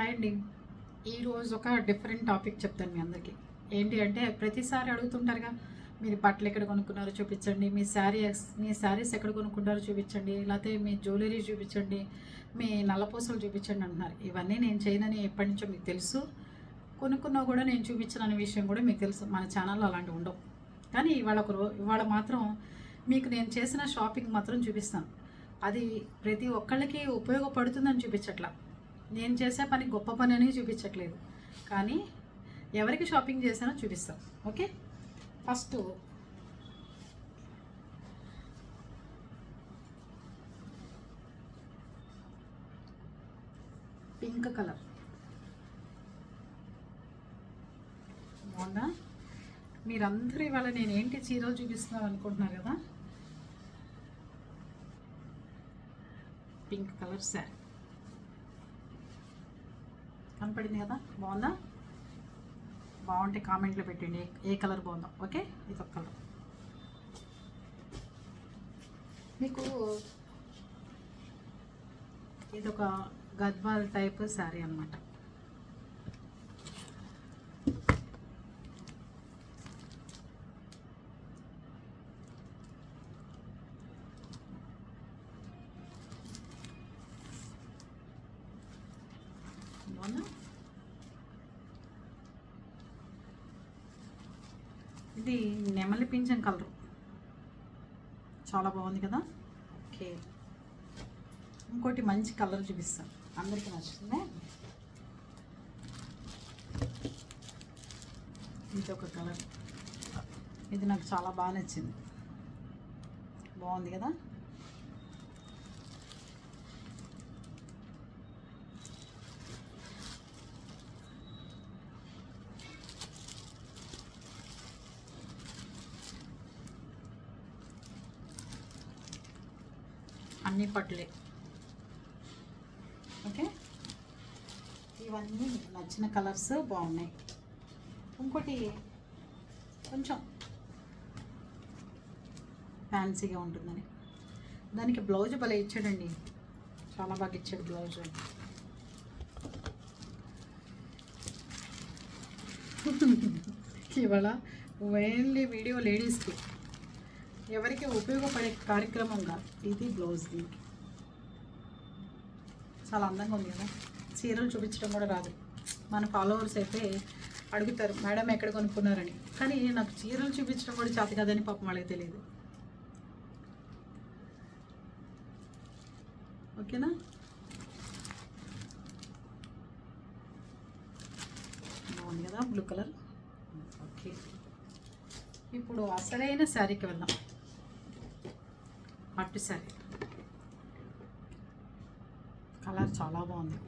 Hi అండి ఈరోజు ఒక డిఫరెంట్ టాపిక్ చెప్తాను మీ అందరికీ. ఏంటి అంటే ప్రతిసారి అడుగుతుంటారుగా మీరు బట్టలు ఎక్కడ కొనుక్కున్నారో చూపించండి మీ శారీ మీ శారీస్ ఎక్కడ కొనుక్కుంటారో చూపించండి లేకపోతే మీ జ్యువెలరీ చూపించండి మీ నల్లపూసలు చూపించండి అంటున్నారు. ఇవన్నీ నేను చేయనని ఎప్పటి నుంచో మీకు తెలుసు. కొనుక్కున్నా కూడా నేను చూపించను విషయం కూడా మీకు తెలుసు. మన ఛానల్లో అలాంటివి ఉండవు. కానీ ఇవాళ ఒక ఇవాళ మాత్రం మీకు నేను చేసిన షాపింగ్ మాత్రం చూపిస్తాను. అది ప్రతి ఒక్కళ్ళకి ఉపయోగపడుతుందని చూపించట్లా. నేను చేసే పని గొప్ప పని అని చూపించట్లేదు. కానీ ఎవరికి షాపింగ్ చేశానో చూపిస్తాం. ఓకే? First pink colour. బాగుందా? మీరందరూ ఇవాళ నేను ఏంటి చీరలు చూపిస్తున్నాను అనుకుంటున్నారు కదా? Pink colour sari. కనపడింది కదా? బాగుందా? బాగుంటే కామెంట్లో పెట్టండి. ఏ కలర్ బాగుందో ఓకే? ఇది ఒక కలర్. మీకు ఇది ఒక గద్వాల్ టైప్ శారీ అన్నమాట. బాగుందా ఇది నెమలి పింఛం కలరు. చాలా బాగుంది కదా? ఓకే. ఇంకోటి మంచి కలర్ చూపిస్తాను అందరికీ నచ్చుతుంది? ఇది ఒక కలర్. ఇది నాకు చాలా బాగా నచ్చింది. బాగుంది కదా? అన్నీ పట్లే. ఓకే? ఇవన్నీ మీకు నచ్చిన కలర్స్ బాగున్నాయి. ఇంకోటి కొంచెం ఫ్యాన్సీగా ఉంటుందని. దానికి బ్లౌజ్ భలే ఇచ్చాడండి. చాలా బాగా ఇచ్చాడు బ్లౌజ్. ఇవాళ ఓన్లీ వీడియో లేడీస్కి ఎవరికి ఉపయోగపడే కార్యక్రమంగా ఇది బ్లౌజ్ది చాలా అందంగా ఉంది కదా. చీరలు చూపించడం కూడా రాదు. మన ఫాలోవర్స్ అయితే అడుగుతారు మేడం ఎక్కడ కొనుక్కున్నారని. కానీ నాకు చీరలు చూపించడం కూడా చేత కదని పాపం వాళ్ళకి తెలియదు. ఓకేనా? బాగుంది కదా బ్లూ కలర్? ఓకే. ఇప్పుడు అసలైన శారీకి వెళ్దాం. పట్టు శారీ కలర్ చాలా బాగుంది.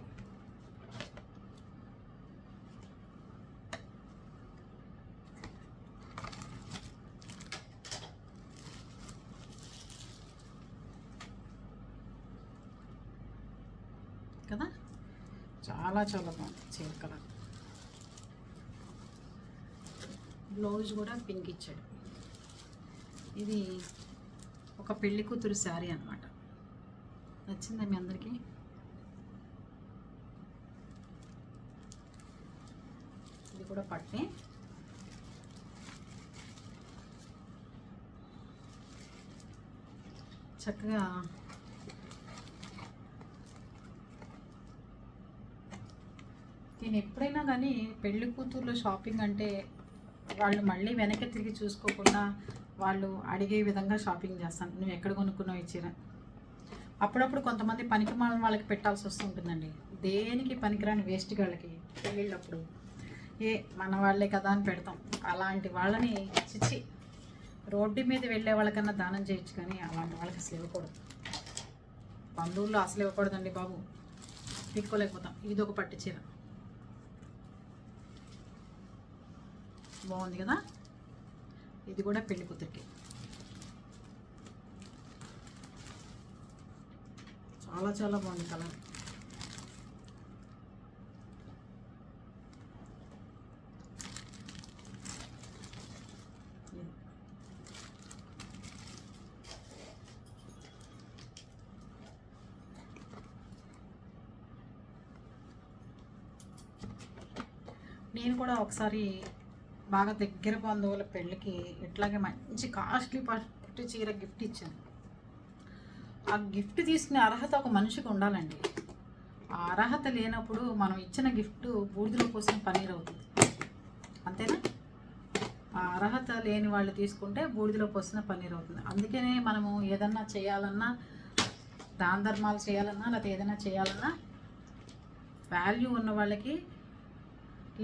కదా? చాలా చాలా బాగుంది చీర కలర్. బ్లౌజ్ కూడా పింక్ ఇచ్చాడు. ఇది ఒక పెళ్ళి కూతురు శారీ అనమాట నచ్చిందా మీ అందరికీ? ఇది కూడా పట్టే. చక్కగా నేను ఎప్పుడైనా కానీ పెళ్ళి కూతుర్లో షాపింగ్ అంటే వాళ్ళు మళ్ళీ వెనక్కి తిరిగి చూసుకోకుండా వాళ్ళు అడిగే విధంగా షాపింగ్ చేస్తాను. నువ్వు ఎక్కడ కొనుక్కున్నావు ఈ చీర? అప్పుడప్పుడు కొంతమంది పనికి పనికిమాల వాళ్ళకి పెట్టాల్సి వస్తుంటుందండి. దేనికి పనికిరాని వేస్ట్ వాళ్ళకి పెళ్ళిళ్ళప్పుడు. ఏ మన వాళ్ళే కదా అని పెడతాం. అలాంటి వాళ్ళని చిచ్చి రోడ్డు మీద వెళ్ళే వాళ్ళకన్నా దానం చేయొచ్చు కానీ అలాంటి వాళ్ళకి అసలు ఇవ్వకూడదు. బంధువుల్లో అసలు ఇవ్వకూడదండి బాబు. తిక్కోలేకపోతాం ఇది ఒక పట్టు చీర. బాగుంది కదా? ఇది కూడా పెళ్ళి కూతురికి. చాలా చాలా బాగుంది కలర్. నేను కూడా ఒకసారి బాగా దగ్గర బంధువుల పెళ్ళికి ఇట్లాగే మంచి కాస్ట్లీ పట్టు చీర గిఫ్ట్ ఇచ్చాను ఆ గిఫ్ట్ తీసుకునే అర్హత ఒక మనిషికి ఉండాలండి. ఆ అర్హత లేనప్పుడు మనం ఇచ్చిన గిఫ్ట్ బూడిదలో కోసం పన్నీర్ అవుతుంది. అంతేనా? ఆ అర్హత లేని వాళ్ళు తీసుకుంటే బూడిదలో పోసిన పన్నీర్ అవుతుంది. అందుకనే మనము ఏదన్నా చేయాలన్నా దాన ధర్మాలు చేయాలన్నా లేకపోతే ఏదైనా చేయాలన్నా వాల్యూ ఉన్న వాళ్ళకి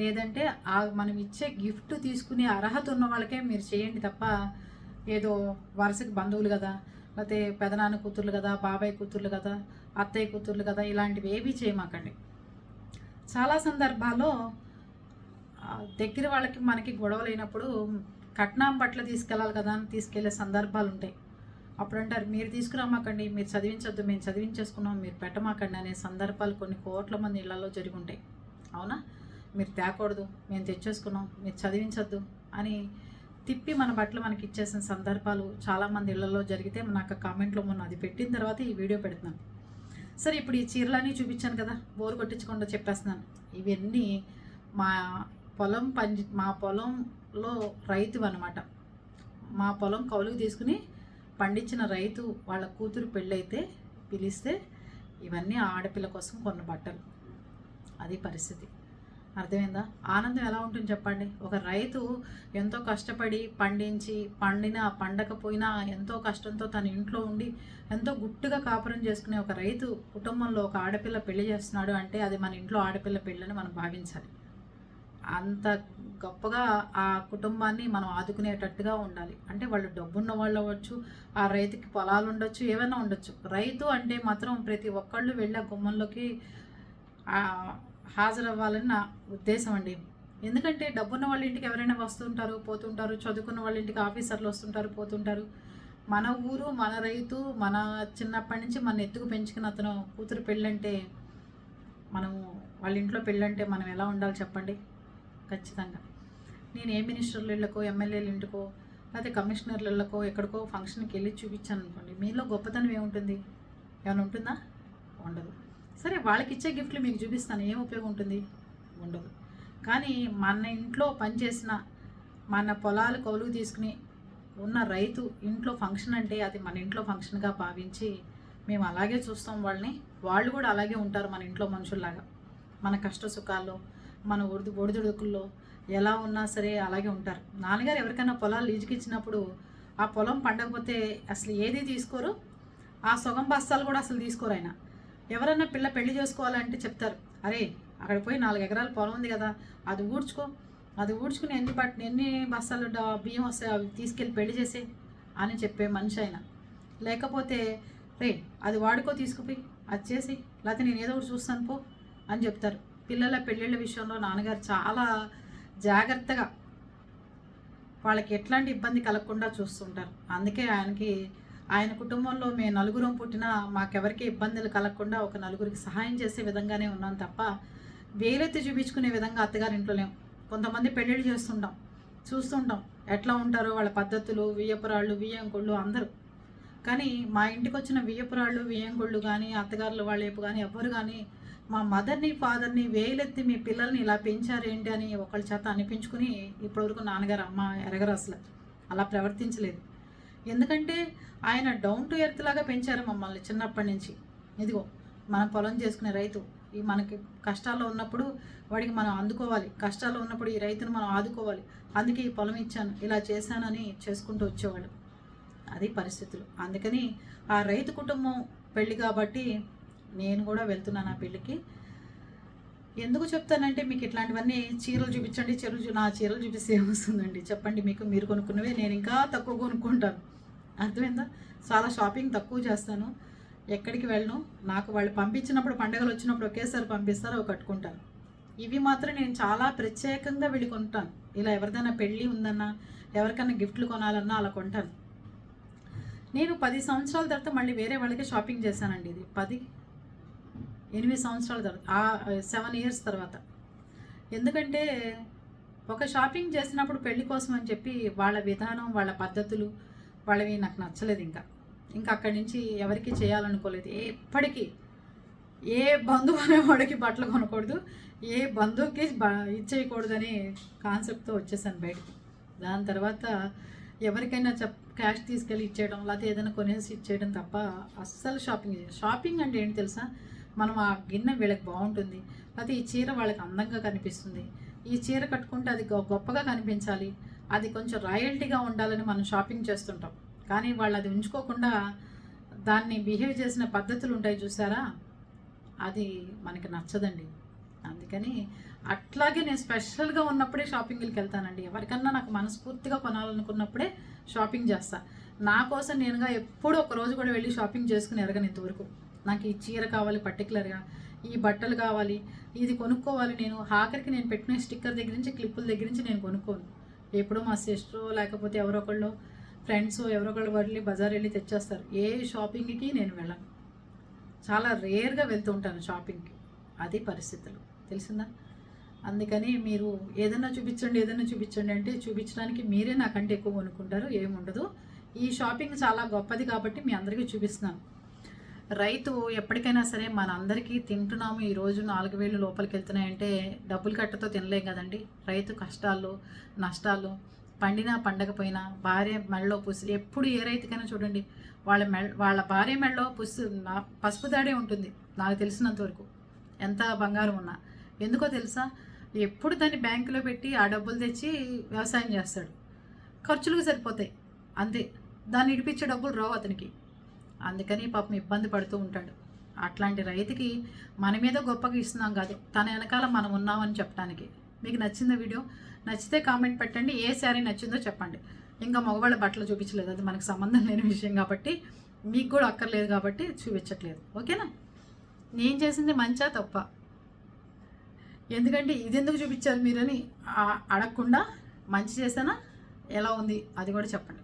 లేదంటే ఆ మనం ఇచ్చే గిఫ్ట్ తీసుకునే అర్హత ఉన్న వాళ్ళకే మీరు చేయండి తప్ప ఏదో వరుసకి బంధువులు కదా లేకపోతే పెదనాన్న కూతుర్లు కదా బాబాయ్ కూతుర్లు కదా అత్తయ్య కూతుర్లు కదా ఇలాంటివి ఏవి చేయమాకండి. చాలా సందర్భాల్లో దగ్గర వాళ్ళకి మనకి గొడవ లేనప్పుడు కట్నం పట్ల తీసుకెళ్ళాలి కదా అని తీసుకెళ్ళే సందర్భాలు ఉంటాయి. అప్పుడు అంటారు మీరు తీసుకురామాకండి మీరు చదివించొద్దు మేము చదివించేసుకున్నాం మీరు పెట్టమాకండి అనే సందర్భాలు కొన్ని కోట్ల మంది ఇళ్ళలో జరిగి ఉంటాయి. అవునా? మీరు తేకూడదు మేము తెచ్చేసుకున్నాం మీరు చదివించొద్దు అని తిప్పి మన బట్టలు మనకి ఇచ్చేసిన సందర్భాలు చాలామంది ఇళ్ళలో జరిగితే నాకు కామెంట్లో మొన్న అది పెట్టిన తర్వాత ఈ వీడియో పెడుతున్నాను. సరే ఇప్పుడు ఈ చీరలన్నీ చూపించాను కదా బోరు కొట్టించకుండా చెప్పేస్తున్నాను. ఇవన్నీ మా పొలం పంచి మా పొలంలో రైతు అనమాట మా పొలం కౌలుకు తీసుకుని పండించిన రైతు వాళ్ళ కూతురు పెళ్ళైతే పిలిస్తే ఇవన్నీ ఆడపిల్ల కోసం కొన్న బట్టలు. అది పరిస్థితి. అర్థమైందా? ఆనందం ఎలా ఉంటుంది చెప్పండి? ఒక రైతు ఎంతో కష్టపడి పండించి పండిన పండకపోయినా ఎంతో కష్టంతో తన ఇంట్లో ఉండి ఎంతో గుట్టుగా కాపురం చేసుకునే ఒక రైతు కుటుంబంలో ఒక ఆడపిల్ల పెళ్ళి చేస్తున్నాడు అంటే అది మన ఇంట్లో ఆడపిల్ల పెళ్ళని మనం భావించాలి. అంత గొప్పగా ఆ కుటుంబాన్ని మనం ఆదుకునేటట్టుగా ఉండాలి. అంటే వాళ్ళు డబ్బున్న వాళ్ళు అవ్వచ్చు ఆ రైతుకి పొలాలు ఉండొచ్చు ఏమైనా ఉండొచ్చు. రైతు అంటే మాత్రం ప్రతి ఒక్కళ్ళు వెళ్ళి ఆ గుమ్మంలోకి హాజరవ్వాలని నా ఉద్దేశం అండి. ఎందుకంటే డబ్బున్న వాళ్ళ ఇంటికి ఎవరైనా వస్తుంటారు పోతుంటారు చదువుకున్న వాళ్ళ ఇంటికి ఆఫీసర్లు వస్తుంటారు పోతుంటారు. మన ఊరు మన రైతు మన చిన్నప్పటి నుంచి మన ఎత్తుకు పెంచుకున్న అతను కూతురు పెళ్ళంటే మనము వాళ్ళ ఇంట్లో పెళ్ళంటే మనం ఎలా ఉండాలి చెప్పండి? ఖచ్చితంగా. నేను ఏ మినిస్టర్ల ఇళ్ళకో ఎమ్మెల్యేల ఇంటికో లేకపోతే కమిషనర్ల ఇళ్ళకో ఎక్కడికో ఫంక్షన్కి వెళ్ళి చూపించాను అనుకోండి మీలో గొప్పతనం ఏముంటుంది? ఏమైనా ఉంటుందా? ఉండదు. సరే వాళ్ళకి ఇచ్చే గిఫ్ట్లు మీకు చూపిస్తాను. ఏం ఉపయోగం ఉంటుంది ఉండదు. కానీ మన ఇంట్లో పనిచేసిన మన పొలాలు కౌలు తీసుకుని ఉన్న రైతు ఇంట్లో ఫంక్షన్ అంటే అది మన ఇంట్లో ఫంక్షన్గా భావించి మేము అలాగే చూస్తాం వాళ్ళని. వాళ్ళు కూడా అలాగే ఉంటారు మన ఇంట్లో మనుషుల్లాగా. మన కష్ట సుఖాల్లో మన ఒడిదు ఒడిదుడుకుల్లో ఎలా ఉన్నా సరే అలాగే ఉంటారు. నాన్నగారు ఎవరికైనా పొలాలు లీజుకి ఇచ్చినప్పుడు ఆ పొలం పండకపోతే అసలు ఏది తీసుకోరు? ఆ సొగం బస్తాలు కూడా అసలు తీసుకోరు ఆయన. ఎవరైనా పిల్ల పెళ్ళి చేసుకోవాలంటే చెప్తారు. అరే అక్కడ పోయి నాలుగు ఎకరాల పొలం ఉంది కదా అది ఊడ్చుకో. అది ఊడ్చుకుని ఎన్ని బట్ ఎన్ని బస్తాలు బియ్యం వస్తాయి అవి తీసుకెళ్ళి పెళ్ళి చేసే అని చెప్పే మనిషి ఆయన. లేకపోతే రే అది వాడుకో తీసుకుపోయి అది చేసి లేకపోతే నేను ఏదో ఒకటి చూస్తాను పో అని చెప్తారు. పిల్లల పెళ్ళిళ్ళ విషయంలో నాన్నగారు చాలా జాగ్రత్తగా వాళ్ళకి ఎట్లాంటి ఇబ్బంది కలగకుండా చూస్తుంటారు. అందుకే ఆయనకి ఆయన కుటుంబంలో మేము నలుగురం పుట్టినా మాకెవరికి ఇబ్బందులు కలగకుండా ఒక నలుగురికి సహాయం చేసే విధంగానే ఉన్నాం తప్ప వేలెత్తి చూపించుకునే విధంగా అత్తగారింట్లో లేం. కొంతమంది పెళ్ళిళ్ళు చేస్తుంటాం చూస్తుంటాం. ఎట్లా ఉంటారో వాళ్ళ పద్ధతులు వియ్యపురాళ్ళు వియ్యంకుళ్ళు అందరూ. కానీ మా ఇంటికి వచ్చిన వియ్యపురాళ్ళు వియ్యంకుళ్ళు కానీ అత్తగారులు వాళ్ళేపు కానీ ఎవ్వరు కానీ మా మదర్ని ఫాదర్ని వేలెత్తి మీ పిల్లల్ని ఇలా పెంచారేంటి అని ఒకళ్ళ చేత అనిపించుకుని ఇప్పటివరకు నాన్నగారు అమ్మ ఎరగరు అసలు అలా ప్రవర్తించలేదు. ఎందుకంటే ఆయన డౌన్ టు ఎర్త్ లాగా పెంచారు మమ్మల్ని చిన్నప్పటి నుంచి. ఇదిగో మనం పొలం చేసుకునే రైతు ఈ మనకి కష్టాల్లో ఉన్నప్పుడు వాడికి మనం అందుకోవాలి. కష్టాల్లో ఉన్నప్పుడు ఈ రైతును మనం ఆదుకోవాలి. అందుకే ఈ పొలం ఇచ్చాను ఇలా చేశానని చేసుకుంటూ వచ్చేవాడు. అది పరిస్థితులు. అందుకని ఆ రైతు కుటుంబం పెళ్ళి కాబట్టి నేను కూడా వెళ్తున్నాను ఆ పెళ్ళికి. ఎందుకు చెప్తానంటే మీకు ఇట్లాంటివన్నీ చీరలు చూపించండి చీరలు చూ- నా చీరలు చూపిస్తే ఏమొస్తుందండి? చెప్పండి మీకు. మీరు కొనుక్కున్నవే నేను ఇంకా తక్కువ కొనుక్కుంటాను. అర్థమైందా? చాలా షాపింగ్ తక్కువ చేస్తాను. ఎక్కడికి వెళ్ళను. నాకు వాళ్ళు పంపించినప్పుడు పండుగలు వచ్చినప్పుడు ఒకేసారి పంపిస్తారు అవి కట్టుకుంటాను. ఇవి మాత్రం నేను చాలా ప్రత్యేకంగా వెళ్ళి కొంటాను. ఇలా ఎవరిదైనా పెళ్ళి ఉందన్నా ఎవరికైనా గిఫ్ట్లు కొనాలన్నా అలా కొంటాను. నేను పది సంవత్సరాల తర్వాత మళ్ళీ వేరే వాళ్ళకి షాపింగ్ చేశానండి ఇది. పది ఎనిమిది సంవత్సరాల తర్వాత ఆ సెవెన్ ఇయర్స్ తర్వాత. ఎందుకంటే ఒక షాపింగ్ చేసినప్పుడు పెళ్ళి కోసం అని చెప్పి వాళ్ళ విధానం వాళ్ళ పద్ధతులు వాళ్ళవి నాకు నచ్చలేదు ఇంకా. ఇంకా అక్కడి నుంచి ఎవరికి చేయాలనుకోలేదు. ఎప్పటికీ ఏ బంధువు అనేవాడికి బట్టలు కొనకూడదు ఏ బంధువుకి బ ఇచ్చేయకూడదని కాన్సెప్ట్తో వచ్చేసాను బయటికి. దాని తర్వాత ఎవరికైనా చెప్ క్యాష్ తీసుకెళ్ళి ఇచ్చేయడం లేకపోతే ఏదైనా కొనేసి ఇచ్చేయడం తప్ప అస్సలు షాపింగ్ షాపింగ్ అంటే ఏంటి తెలుసా? మనం ఆ గిన్నె వీళ్ళకి బాగుంటుంది లేకపోతే ఈ చీర వాళ్ళకి అందంగా కనిపిస్తుంది. ఈ చీర కట్టుకుంటే అది గొ- గొప్పగా కనిపించాలి. అది కొంచెం రాయల్టీగా ఉండాలని మనం షాపింగ్ చేస్తుంటాం. కానీ వాళ్ళు అది ఉంచుకోకుండా దాన్ని బిహేవ్ చేసిన పద్ధతులు ఉంటాయి చూసారా? అది మనకి నచ్చదండి. అందుకని అట్లాగే నేను స్పెషల్గా ఉన్నప్పుడే షాపింగ్కి వెళ్తానండి. ఎవరికన్నా నాకు మనస్ఫూర్తిగా కొనాలనుకున్నప్పుడే షాపింగ్ చేస్తా. నా కోసం నేనుగా ఎప్పుడూ ఒక రోజు కూడా వెళ్ళి షాపింగ్ చేసుకుని ఎరగను ఇంతవరకు. నాకు ఈ చీర కావాలి పర్టికులర్గా ఈ బట్టలు కావాలి ఇది కొనుక్కోవాలి నేను. ఆఖరికి నేను పెట్టిన స్టిక్కర్ దగ్గర నుంచి క్లిప్పుల దగ్గర నుంచి నేను కొనుక్కోను. ఎప్పుడో మా సిస్టరు లేకపోతే ఎవరో ఒకళ్ళు ఫ్రెండ్స్ ఎవరో ఒకళ్ళు వెళ్ళి బజార్ వెళ్ళి తెచ్చేస్తారు. ఏ షాపింగ్కి నేను వెళ్ళను. చాలా రేర్గా వెళ్తూ ఉంటాను షాపింగ్కి. అది పరిస్థితులు. తెలిసిందా? అందుకని మీరు ఏదైనా చూపించండి ఏదైనా చూపించండి అంటే చూపించడానికి మీరే నాకంటే ఎక్కువ కొనుక్కుంటారు ఏముండదు. ఈ షాపింగ్ చాలా గొప్పది కాబట్టి మీ అందరికీ చూపిస్తున్నాను. రైతు ఎప్పటికైనా సరే మన అందరికీ తింటున్నాము ఈరోజు నాలుగు వేలు లోపలికి వెళ్తున్నాయంటే డబ్బులు కట్టతో తినలేం కదండి. రైతు కష్టాలు నష్టాలు పండినా పండకపోయినా భార్య మెడలో పుసి ఎప్పుడు ఏ రైతుకైనా చూడండి వాళ్ళ మె వాళ్ళ భార్య మెడలో పుసి నా- పసుపు దాడే ఉంటుంది నాకు తెలిసినంత వరకు. ఎంత బంగారం ఉన్నా. ఎందుకో తెలుసా? ఎప్పుడు దాన్ని బ్యాంకులో పెట్టి ఆ డబ్బులు తెచ్చి వ్యవసాయం చేస్తాడు. ఖర్చులకు సరిపోతాయి. అంతే. దాన్ని ఇడిపించే డబ్బులు రావు అతనికి. అందుకని పాపం ఇబ్బంది పడుతూ ఉంటాడు. అట్లాంటి రైతుకి మన మీద గొప్పగా ఇస్తున్నాం కాదు తన వెనకాల మనం ఉన్నామని చెప్పడానికి మీకు నచ్చింది వీడియో? నచ్చితే కామెంట్ పెట్టండి. ఏ శారీ నచ్చిందో చెప్పండి. ఇంకా మగవాళ్ళ బట్టలు చూపించలేదు. అది మనకు సంబంధం లేని విషయం కాబట్టి మీకు కూడా అక్కర్లేదు కాబట్టి చూపించట్లేదు. ఓకేనా? నేను చేసింది మంచా తప్ప. ఎందుకంటే ఇది ఎందుకు చూపించారు మీరని అడగకుండా మంచి చేసానా ఎలా ఉంది? అది కూడా చెప్పండి.